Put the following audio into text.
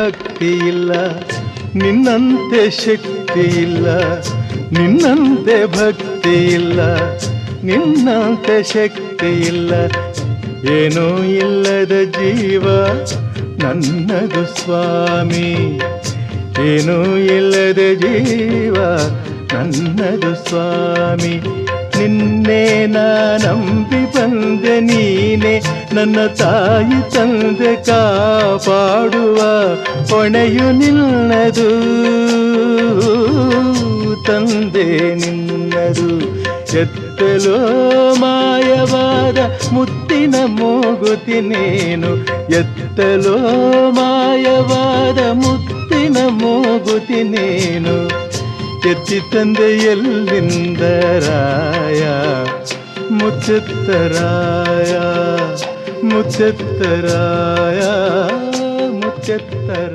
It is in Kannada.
ಭಕ್ತಿ ಇಲ್ಲ ನಿನ್ನಂತೆ ಶಕ್ತಿ ಇಲ್ಲ ನಿನ್ನಂತೆ ಭಕ್ತಿ ಇಲ್ಲ ನಿನ್ನಂತೆ ಶಕ್ತಿ ಇಲ್ಲ ಏನೂ ಇಲ್ಲದ ಜೀವ, ನನ್ನದು ಸ್ವಾಮಿ. ಏನೂ ಇಲ್ಲದ ಜೀವ, ನನ್ನದು ಸ್ವಾಮಿ. ನಿನ್ನೆ ನಂಬಿ ನನ್ನ ತಾಯಿ ತಂದೆ ಕಾಪಾಡುವ ಹೊಣೆಯು ನಿನ್ನದು. ತಂದೆ ನಿನ್ನದು. ಎತ್ತಲೋ ಮಾಯವಾದ ಮುತ್ತಿನ ಮೂಗುತಿ ನೀನು. ಎತ್ತಲೋ ಮಾಯವಾದ ಮುತ್ತಿನ ಮೂಗುತಿ ನೀನು. ಎತ್ತಿ ತಂದೆ ಎಲ್ಲಿಂದ ರಾಯ. ಮುಚ್ಚೆತ್ತರಾಯ ಮುಚ್ಚೆತ್ತರಾಯ ಮುಚ್ಚೆತ್ತರ